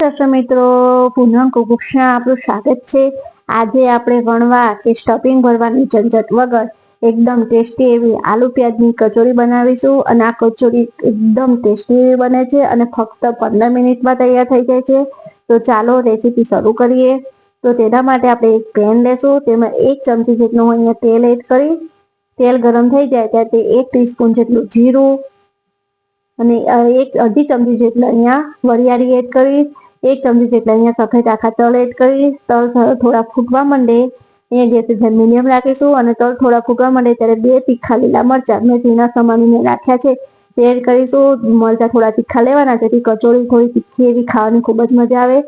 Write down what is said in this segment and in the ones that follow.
દર્શક મિત્રો, પૂનમ કુકુક્ષા આપણું સ્વાગત છે. આજે આપણે વણવા કે સ્ટફિંગ ભરવાની ઝંઝટ વગર એકદમ ટેસ્ટી એવી આલુ પ્યાજની કચોરી બનાવીશું અને આ કચોરી એકદમ ટેસ્ટી એવી બને છે અને ફક્ત પંદર મિનિટમાં તૈયાર થઈ જાય છે. તો ચાલો રેસીપી શરૂ કરીએ. તો તેના માટે આપણે એક પેન લેશું, તેમાં એક ચમચી જેટલું હું અહીંયા તેલ એડ કરી, તેલ ગરમ થઈ જાય ત્યારે તે એક ટીસ્પૂન જેટલું જીરું અને એક અડધી ચમચી જેટલું અહીંયા વરિયાળી એડ કરી એક ચમચી જેટલા અહીંયા સફેદ આખા તલ એડ કરી, તલ થોડા ફૂટવા માંડે. અહીંયા ગેસ ફ્લેમ મીડિયમ રાખીશું અને તલ થોડા ફૂટવા માંડે ત્યારે બે તીખા લીલા મરચા. મેં ઝીણા સમારીને રાખ્યા છે. તે એડ કરીશું. મરચા થોડા તીખા લેવાના જેથી કચોરી થોડી તીખી એવી ખાવાની ખૂબ જ મજા આવે.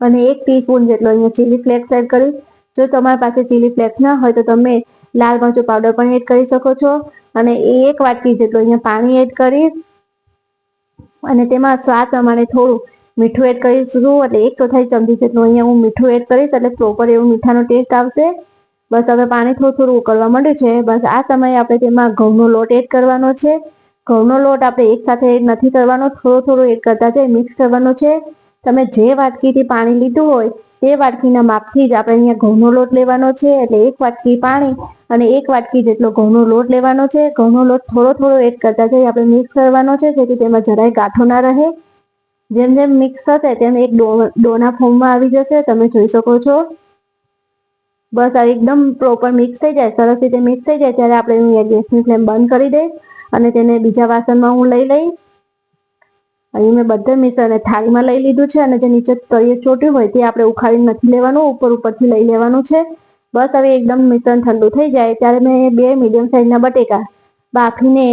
અને એક ટીસ્પૂન જેટલો અહીંયા ચીલી ફ્લેક્સ એડ કર્યું જો તમારી પાસે ચીલી ફ્લેક્સ ના હોય તો તમે લાલ મરચું પાવડર પણ એડ કરી શકો છો. અને એક વાટકી જેટલું અહીંયા પાણી એડ કરી. અને તેમાં સ્વાદ પ્રમાણે થોડું મીઠું એડ કરીશું એટલે એક ચોથાઈ ચમચી જેટલું અહીંયા હું મીઠું એડ કરીશ, એટલે પ્રોપર એવું મીઠાનો ટેસ્ટ આવશે. બસ હવે પાણી થોડું થોડું ઉકળવા માંડ્યું છે, બસ આ સમયે આપણે તેમાં ઘઉંનો લોટ એડ કરવાનો છે. ઘઉંનો લોટ આપણે એક સાથે એડ નથી કરવાનો, થોડો થોડો એડ કરતા જાય મિક્સ કરવાનો છે. તમે જે વાટકીથી પાણી લીધું હોય, તે વાટકીના માપથી જ આપણે અહીંયા ઘઉંનો લોટ લેવાનો છે, એટલે એક વાટકી પાણી અને એક વાટકી જેટલો ઘઉંનો લોટ લેવાનો છે. ઘઉંનો લોટ થોડો થોડો એડ કરતા જઈ આપણે મિક્સ કરવાનો છે, જેથી તેમાં જરાય ગાંઠો ના રહે. જેમ જેમ મિક્સ થશે તેમ એક ડોના ફોર્મમાં આવી જશે, તમે જોઈ શકો છો. બસ આ એકદમ પ્રોપર મિક્સ થઈ જાય, સરસ રીતે મિક્સ થઈ જાય, ત્યારે આપણે અહીંયા ગેસની ફ્લેમ બંધ કરી દઈ અને તેને બીજા વાસણમાં હું લઈ લઈ અહીં મેં બધા મિશ્રણને થાળીમાં લઈ લીધું છે અને જે નીચે તળિયે ચોટ્યું હોય તે આપણે ઉખાડી નથી લેવાનું, ઉપર ઉપરથી લઈ લેવાનું છે. બસ હવે એકદમ મિશ્રણ ઠંડુ થઈ જાય, ત્યારે મેં બે મીડિયમ સાઈઝના બટેકા બાફીને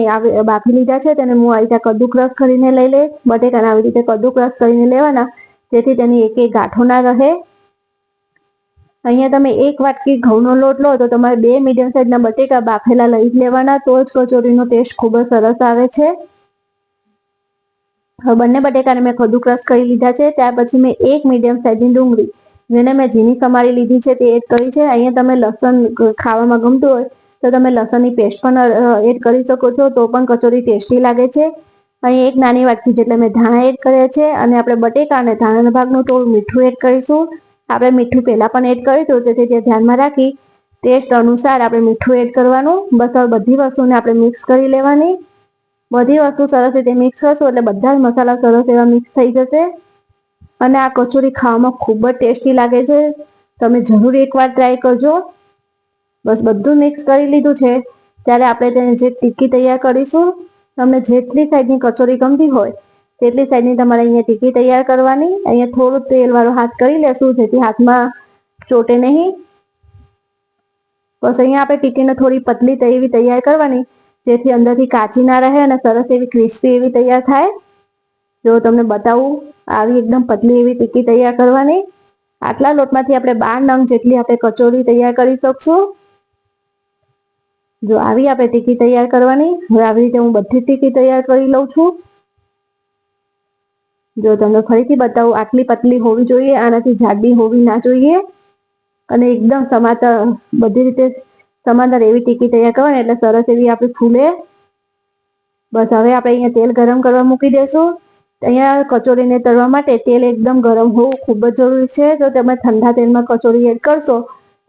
બાફી લીધા છે, તેને હું આવી રીતે કદ્દુ કરીને લઈ લે બટેકાને આવી રીતે કદ્દુ કરીને લેવાના. જેથી તેની એક એક ગાંઠો ના રહે. અહીંયા તમે એક વાટકી ઘઉંનો લોટ લો, તો તમારે બે મીડિયમ સાઈઝના બટેકા બાફેલા લઈ લેવાના. તો જ કચોરીનો ટેસ્ટ ખૂબ જ સરસ આવે છે. બંને બટેકાને મેં ખદુ ક્રશ કરી લીધા છે. ત્યાર પછી મેં એક મીડિયમ સાઇઝની ડુંગળી, જેને મેં ઝીણી સમારી લીધી છે, તે એડ કરી છે. અહીંયા તમે લસણ ખાવામાં ગમતું હોય તો તમે લસણની પેસ્ટ પણ એડ કરી શકો છો, તો પણ કચોરી ટેસ્ટી લાગે છે. અહીં એક નાની વાટકી જેટલે મેં ધાણા એડ કર્યા છે, અને આપણે બટેકા અને ધાણાના ભાગનું થોડું મીઠું એડ કરીશું. આપણે મીઠું પહેલાં પણ એડ કર્યું હતું, તેથી તે ધ્યાનમાં રાખી ટેસ્ટ અનુસાર આપણે મીઠું એડ કરવાનું. બસ હવે બધી વસ્તુને આપણે મિક્સ કરી લેવાની. બધી વસ્તુ સરસ રીતે મિક્સ કરશો, એટલે બધા જ મસાલા સરસ એવા મિક્સ થઈ જશે. અને આ કચોરી ખાવામાં ખૂબ જ ટેસ્ટી લાગે છે. તમે જરૂર એકવાર ટ્રાય કરજો. બસ બધું મિક્સ કરી લીધું છે. ત્યારે આપણે તેને જે ટીકી તૈયાર કરીશું, તમને જેટલી સાઈઝની કચોરી ગમતી હોય, તેટલી સાઈઝની તમારે અહીંયા ટીકી તૈયાર કરવાની. અહીંયા થોડું તેલવાળો હાથ કરી લેશું, જેથી હાથમાં ચોટે નહીં. બસ અહીંયા આપણે ટીકીને થોડી પતલી એવી તૈયાર કરવાની, જેથી અંદરથી કાચી ના રહે અને સરસ એવી ક્રિસ્પી એવી તૈયાર થાય. જો તમને બતાવું, આવી એકદમ પતલી એવી ટીકી તૈયાર કરવાની. આટલા લોટમાંથી આપણે બાર નંગ જેટલી આપણે કચોરી તૈયાર કરી શકશું. જો આવી આપણે ટીકી તૈયાર કરવાની, હવે આવી રીતે હું બધી ટીકી તૈયાર કરી લઉં છું. જો તમને ફરીથી બતાવું, આટલી પતલી હોવી જોઈએ, આનાથી જાડી હોવી ના જોઈએ. અને એકદમ સમાતા, બધી રીતે સમાતર એવી ટીકી તૈયાર કરવાની, એટલે સરસ એવી આપણી ફૂલે. બસ હવે આપણે અહીંયા તેલ ગરમ કરવા મૂકી દેશું. અહીંયા કચોરીને તળવા માટે તેલ એકદમ ગરમ હોવું ખૂબ જ જરૂરી છે. જો તમે ઠંડા તેલમાં કચોરી એડ કરશો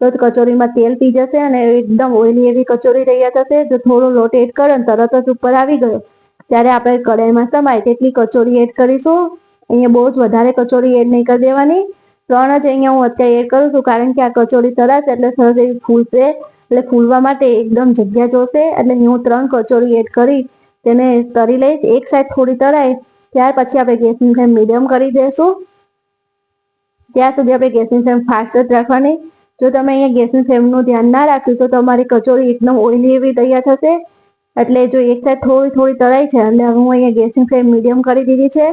તો કચોરીમાં તેલ પી જશે અને એકદમ ઓઇલી એવી કચોરી તૈયાર થશે. જો થોડો લોટ એડ કરો ને તરત જ ઉપર આવી ગયો. ત્યારે આપણે કઢાઈમાં સમાય તેટલી કચોરી એડ કરીશું. અહીંયા બહુ જ વધારે કચોરી એડ નહીં કરી દેવાની. ત્રણ જ અહીંયા હું અત્યારે એડ કરું છું કારણ કે આ કચોરી તરાશે એટલે સરસ એવી ફૂલશે. એટલે ફૂલવા માટે એકદમ જગ્યા જોશે. એટલે હું ત્રણ કચોરી એડ કરી તેને તરી લઈશ. એક સાઈડ થોડી તરાય. ત્યાર પછી આપણે ગેસની ફ્લેમ મીડિયમ કરી દઈશું. ત્યાં સુધી આપણે ગેસની ફ્લેમ ફાસ્ટ જ રાખવાની. જો તમે અહીંયા ગેસની ફ્લેમનું ધ્યાન ના રાખ્યું તો તમારી કચોરી એકદમ ઓઇલી એવી તૈયાર થશે. એટલે જો એક સાઈડ થોડી થોડી તળાઈ છે, અને હું અહીંયા ગેસની ફ્લેમ મીડિયમ કરી દીધી છે.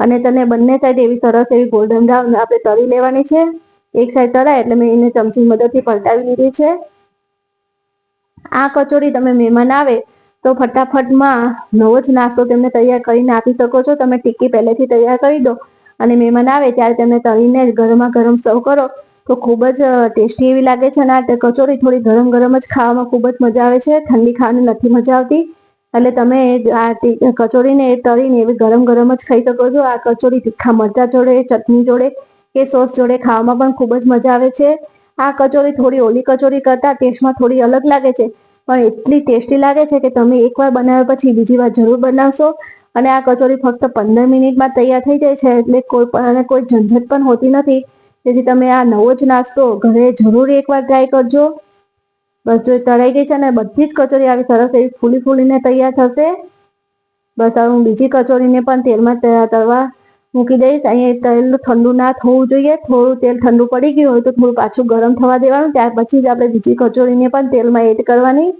અને તને બંને સાઈડ એવી સરસ એવી ગોલ્ડન બ્રાઉન આપણે તળી લેવાની છે. એક સાઈડ તળાય, એટલે મેં એને ચમચી મદદથી પલટાવી દીધી છે. આ કચોરી તમે મહેમાન આવે, તો ફટાફટમાં નવો જ નાસ્તો તેમને તૈયાર કરીને આપી શકો છો. તમે ટિક્કી પહેલેથી તૈયાર કરી દો. અને મહેમાન આવે, ત્યારે તેમને તળીને ગરમા ગરમ સર્વ કરો. તો ખૂબ જ ટેસ્ટી એવી લાગે છે અને આ કચોરી થોડી ગરમ ગરમ જ ખાવામાં ખૂબ જ મજા આવે છે. ઠંડી ખાવાની નથી મજા આવતી. એટલે તમે આ કચોરીને તળીને એવી ગરમ ગરમ જ ખાઈ શકો છો. આ કચોરી તીખા મરચા જોડે, ચટણી જોડે કે સોસ જોડે ખાવામાં પણ ખૂબ જ મજા આવે છે. આ કચોરી થોડી ઓલી કચોરી કરતા ટેસ્ટમાં થોડી અલગ લાગે છે. પણ એટલી ટેસ્ટી લાગે છે કે તમે એકવાર બનાવ્યા પછી બીજી વાર જરૂર બનાવશો. અને આ કચોરી ફક્ત પંદર મિનિટમાં તૈયાર થઈ જાય છે. એટલે કોઈ પણ કોઈ ઝંઝટ પણ હોતી નથી. તેથી તમે આ નવો જ નાસ્તો ઘરે જરૂર એકવાર ટ્રાય કરજો. બસ જો તળાઈ ગઈ છે ને બધી જ કચોરી આવી સરસ એવી ફૂલી ફૂલીને તૈયાર થશે. બસ હવે હું બીજી કચોરીને પણ તેલમાં તળવા મૂકી દઈશ. અહીંયા તેલ ઠંડુ ના થવું જોઈએ. થોડું તેલ ઠંડુ પડી ગયું હોય તો થોડું પાછું ગરમ થવા દેવાનું. ત્યાર પછી જ આપણે બીજી કચોરીને પણ તેલમાં એડ કરવાની.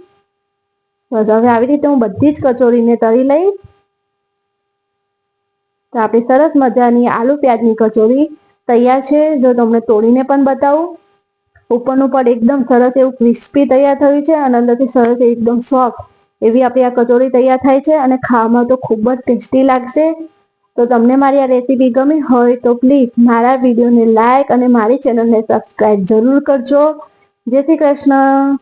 બસ હવે આવી રીતે હું બધી જ કચોરીને તળી લઈશ. તો આપણી સરસ મજાની આલુ પ્યાજની કચોરી. તૈયાર છે, જો તમને તોડીને પણ બતાવું. ઉપરનું પણ એકદમ સરસ એવું ક્રિસ્પી તૈયાર થયું છે અને અંદરથી સરસ એકદમ સોફ્ટ એવી આપણી આ કચોરી તૈયાર થાય છે અને ખાવામાં તો ખૂબ જ ટેસ્ટી લાગશે. તો તમને મારી આ રેસીપી ગમી હોય તો પ્લીઝ મારા વિડીયોને લાઈક અને મારી ચેનલને સબસ્ક્રાઇબ જરૂર કરજો. જય શ્રી કૃષ્ણ.